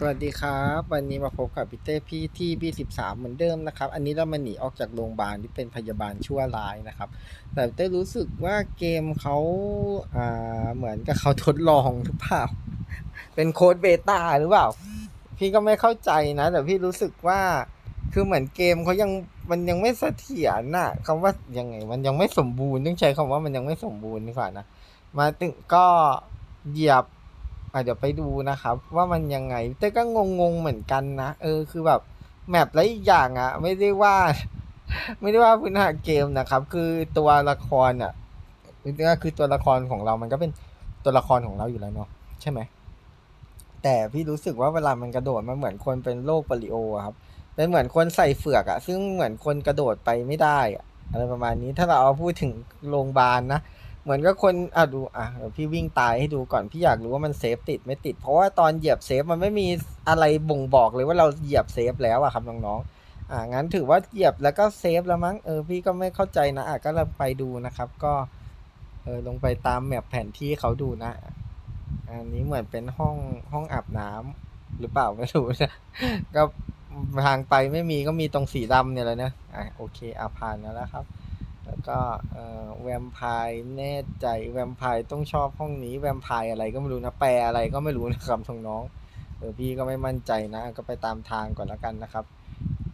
สวัสดีครับ วันนี้มาพบกับพีเต้พี่ที่บีสิบสามเหมือนเดิมนะครับ อันนี้เรามาหนีออกจากโรงพยาบาลที่เป็นพยาบาลชั่วร้ายนะครับ แต่เต้รู้สึกว่าเกมเขาอ่าเหมือนกับเขาทดลองหรือเปล่า เป็นโค้ดเบต้าหรือเปล่า พี่ก็ไม่เข้าใจนะ แต่พี่รู้สึกว่าคือเหมือนเกมเขายังมันยังไม่เสถียรน่ะคำว่ายังไง มันยังไม่สมบูรณ์ต้องใช้คำว่ามันยังไม่สมบูรณ์ดีกว่านะมาถึงก็เหยียบ อะเดี๋ยวไปดูนะครับ ว่ามันยังไง แต่ก็งงๆเหมือนกันนะเออคือแบบแมปและอีกอย่างอะ ไม่ได้ว่า ไม่ได้ว่าพื้นฐานเกมนะครับ คือตัวละครอะก็คือตัวละครของเรามันก็เป็นตัวละครของเราอยู่แล้วเนาะใช่ไหมแต่พี่รู้สึกว่าเวลามันกระโดดมันเหมือนคนเป็นโรคปลิโอครับเป็นเหมือนคนใส่เฟือกอะซึ่งเหมือนคนกระโดดไปไม่ได้อะอะไรประมาณนี้ถ้าเราเอาพูดถึงโรงพยาบาลนะ เหมือนกับคนอะดูอะเดี๋ยวพี่วิ่งตายให้ดูก่อนพี่อยากรู้ว่ามันเซฟติดไม่ติด เพราะว่าตอนเหยียบเซฟมันไม่มีอะไรบ่งบอกเลยว่าเราเหยียบเซฟแล้วอะครับน้องๆอ่างั้นถือว่าเหยียบแล้วก็เซฟแล้วมั้งเออพี่ก็ไม่เข้าใจนะอะก็ลองไปดูนะครับ ก็เออลงไปตามแมปแผนที่เขาดูนะ อันนี้เหมือนเป็นห้องห้องอาบน้ำหรือเปล่าไม่รู้นะก็ทางไปไม่มีก็มีตรงสีดำเนี่ยแหละนะอะโอเคอาผ่านแล้วครับ แล้วก็เอ่อแวมไพร์แน่ใจแวมไพร์ต้องชอบห้องนี้แวมไพร์อะไรก็ไม่รู้นะแปลอะไรก็ไม่รู้นะครับน้องเออพี่ก็ไม่มั่นใจนะ ก็ไปตามทางก่อนแล้วกันนะครับ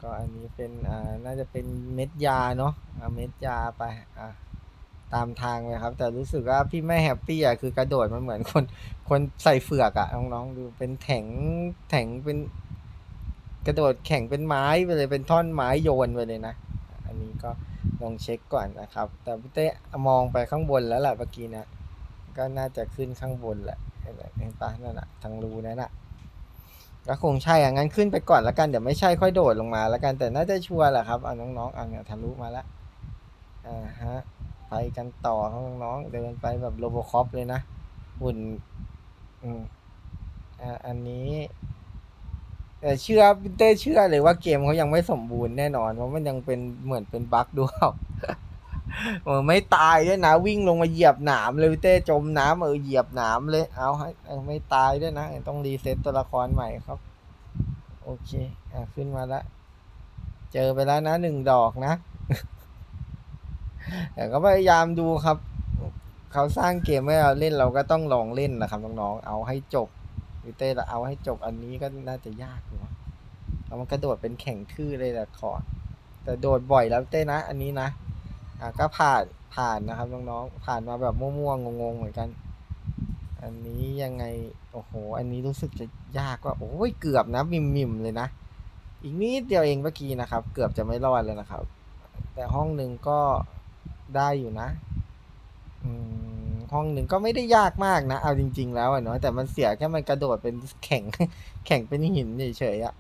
ก็อันนี้เป็นอ่าน่าจะเป็นเม็ดยาเนาะอ่าเม็ดยาไปอะตามทางเลยครับ แต่รู้สึกว่าพี่ไม่แฮปปี้อะคือกระโดดมันเหมือนคนคนใส่เฟือกอะน้องๆดูเป็นแถงแถงเป็นกระโดดแข่งเป็นไม้ไปเลยเป็นท่อนไม้โยนไปเลยนะ อันนี้ก็ ลองเช็คก่อนนะครับ แต่พี่เต้มองไปข้างบนแล้วแหละเมื่อกี้นะ ก็น่าจะขึ้นข้างบนแหละเห็นปะนั่นน่ะทางรูนั่นน่ะก็คงใช่อะงั้นขึ้นไปก่อนแล้วกันเดี๋ยวไม่ใช่ค่อยโดดลงมาแล้วกันแต่น่าจะชัวร์แหละครับเอาน้องๆเอาเนี่ยทะลุมาแล้วอ่าฮะไปกันต่อครับน้องๆเดินไปแบบโรบคอปเลยนะหุ่นอืมอ่าอันนี้ แต่เชื่อเต้เชื่อเลยว่าเกมเขายังไม่สมบูรณ์แน่นอนเพราะมันยังเป็นเหมือนเป็นบั๊กด้วยเออไม่ตายด้วยนะ วิ่งลงมาเหยียบหนามเลยพี่เต้จมน้ำเออเหยียบหนามเลยเอาให้ไม่ตายด้วยนะ ต้องรีเซ็ตตัวละครใหม่ครับ โอเค อะขึ้นมาแล้วเจอไปแล้วนะหนึ่งดอกนะแต่ก็พยายามดูครับ เขาสร้างเกมให้เราเล่นเราก็ต้องลองเล่นนะครับน้องๆเอาให้จบ พี่เต้เอาให้จบอันนี้ก็น่าจะยากอยู่นะเอามันกระโดดเป็นแข่งทื่อเลยแหละขอร์ดแต่โดดบ่อยแล้วเต้นะ อันนี้นะอะก็ผ่านผ่านนะครับน้องๆผ่านมาแบบมั่วๆงงๆเหมือนกัน อันนี้ยังไงโอ้โห อันนี้รู้สึกจะยากว่าโอ้ยเกือบนะมิมมิมเลยนะอีกนิดเดียวเองเมื่อกี้นะครับ เกือบจะไม่รอดเลยนะครับ แต่ห้องหนึ่งก็ได้อยู่นะ อืม ห้องหนึ่งก็ไม่ได้ยากมากนะ เอาจริง ๆ แล้วอะเนาะแต่มันเสียแค่มันกระโดดเป็นแข็ง แข็งเป็นหินเฉยๆอะ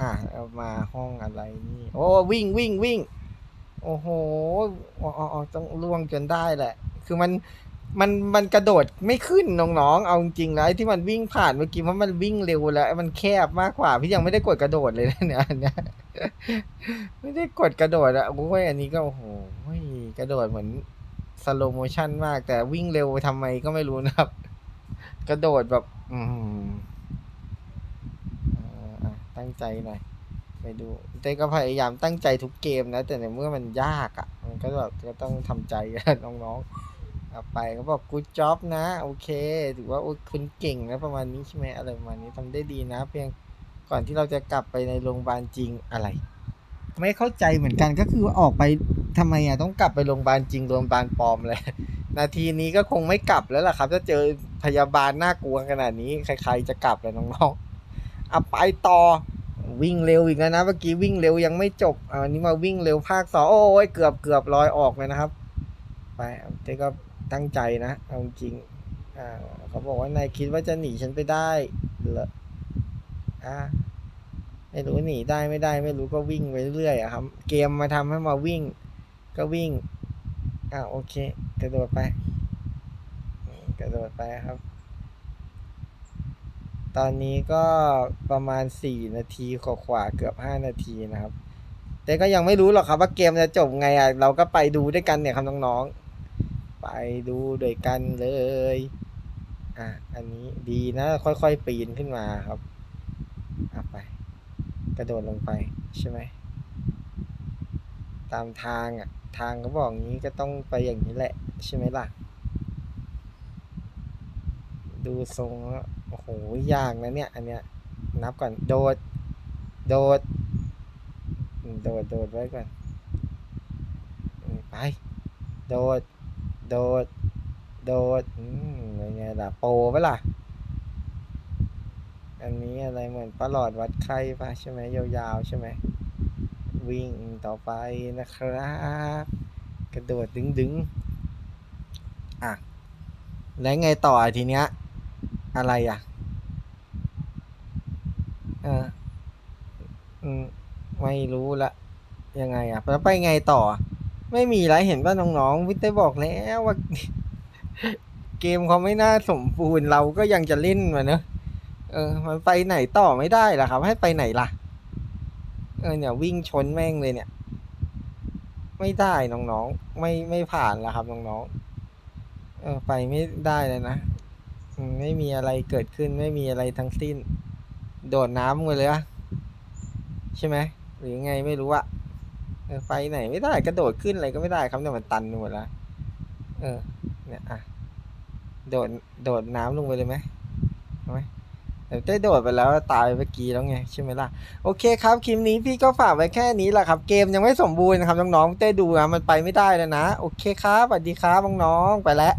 อะเอามาห้องอะไรนี่ โอ้วิ่งวิ่งวิ่ง โอ้โหอ๋ออ๋อต้องล่วงจนได้แหละ คือมันมันมันกระโดดไม่ขึ้นน้องๆ เอาจริงๆแล้วไอ้ที่มันวิ่งผ่านเมื่อกี้เพราะมันวิ่งเร็วแล้วมันแคบมากกว่า พี่ยังไม่ได้กดกระโดดเลยนะเนี่ยอันเนี้ยไม่ได้กดกระโดดอะโอ้ยอันนี้ก็โอ้โหกระโดดเหมือน สโลโมชันมาก แต่วิ่งเร็วทำไมก็ไม่รู้นะครับ กระโดดแบบ อืมตั้งใจหน่อยไปดูเต้ก็พยายามตั้งใจทุกเกมนะ แต่ในเมื่อมันยากอะ่ะ มันก็แบบก็ต้องทำใจน้องๆเอาไปก็บอกกูจ็อบนะ โอเคถือว่าโอ้ยคุณเก่งนะประมาณนี้ใช่ไหมอะไรประมาณนี้ทำได้ดีนะ เพียงก่อนที่เราจะกลับไปในโรงพยาบาลจริงอะไร ไม่เข้าใจเหมือนกันก็คือออกไปทำไมอะต้องกลับไปโรงพยาบาลจริงโรงพยาบาลปลอมเลย นาทีนี้ก็คงไม่กลับแล้วล่ะครับ ถ้าเจอพยาบาลน่ากลัวขนาดนี้ใคร ๆ จะกลับเลยน้องๆเอาไปต่อวิ่งเร็วอีกแล้วนะเมื่อกี้วิ่งเร็วยังไม่จบอันนี้มาวิ่งเร็วภาคสองโอ้ยเกือบเกือบลอยออกเลยนะครับ ไปเต้ก็ตั้งใจนะเอาจริงอ่าเขาบอกว่านายคิดว่าจะหนีฉันไปได้เหรออ่า ไม่รู้หนีได้ไม่ได้ ไม่รู้ก็วิ่งไปเรื่อยอะครับ เกมมาทำให้มาวิ่ง ก็วิ่งอ่าโอเค กระโดดไป กระโดดไปครับ ตอนนี้ก็ประมาณสี่นาทีกว่าเกือบห้านาทีนะครับ แต่ก็ยังไม่รู้หรอกครับว่าเกมจะจบไงอะเราก็ไปดูด้วยกันเนี่ยครับน้องๆไปดูด้วยกันเลยอะอันนี้ดีนะค่อยๆปีนขึ้นมาครับ ระโดดลงไปใช่ไหมตามทางอะทางก็บอกงี้ก็ต้องไปอย่างนี้แหละ ใช่ไหมล่ะ ดูทรงโอ้โหยากนะเนี่ย อันเนี้ยนับก่อนโดด โดด โดดโดดไว้ก่อนไป โดด โดด โดดอืมเป็นไงล่ะโปรปะล่ะ อันนี้อะไรเหมือนประหลอดวัดไข้ปะใช่ไหมยาวๆใช่ไหมวิ่งต่อไปนะครับกระโดดดึงดึงๆอะ แล้วไงต่อทีเนี้ย อะไรอะเอออืมไม่รู้ละยังไงอะ แล้วไปไงต่อ ไม่มีไรเห็นว่าน้องๆวิทย์ได้บอกแล้วว่า เกมเขาไม่น่าสมบูรณ์เราก็ยังจะเล่นมาเนอะ เออ มันไปไหนต่อไม่ได้ล่ะครับ ให้ไปไหนล่ะ เออเนี่ยวิ่งชนแม่งเลยเนี่ย ไม่ได้น้องๆ ไม่ไม่ผ่านล้วครับน้องๆ เออไปไม่ได้เลยนะไม่มีอะไรเกิดขึ้นไม่มีอะไรทั้งสิ้น โดดน้ำไปเลยอะใช่ไหมหรือไงไม่รู้อะเออไปไหนไม่ได้กระโดดขึ้นอะไรก็ไม่ได้ครับเนี่ยมันตันหมดแล้วเออ เนี่ยอะโดดโดดน้ำลงไปเลยไหมเอาไหม ได้โดดไปแล้วตายเมื่อกี้แล้วไงใช่ไหมล่ะโอเคครับคลิปนี้พี่ก็ฝากไว้แค่นี้แหละครับ เกมยังไม่สมบูรณ์นะครับน้องๆเต้ดูนะมันไปไม่ได้แล้วนะ โอเคครับสวัสดีครับน้องๆไปแล้ว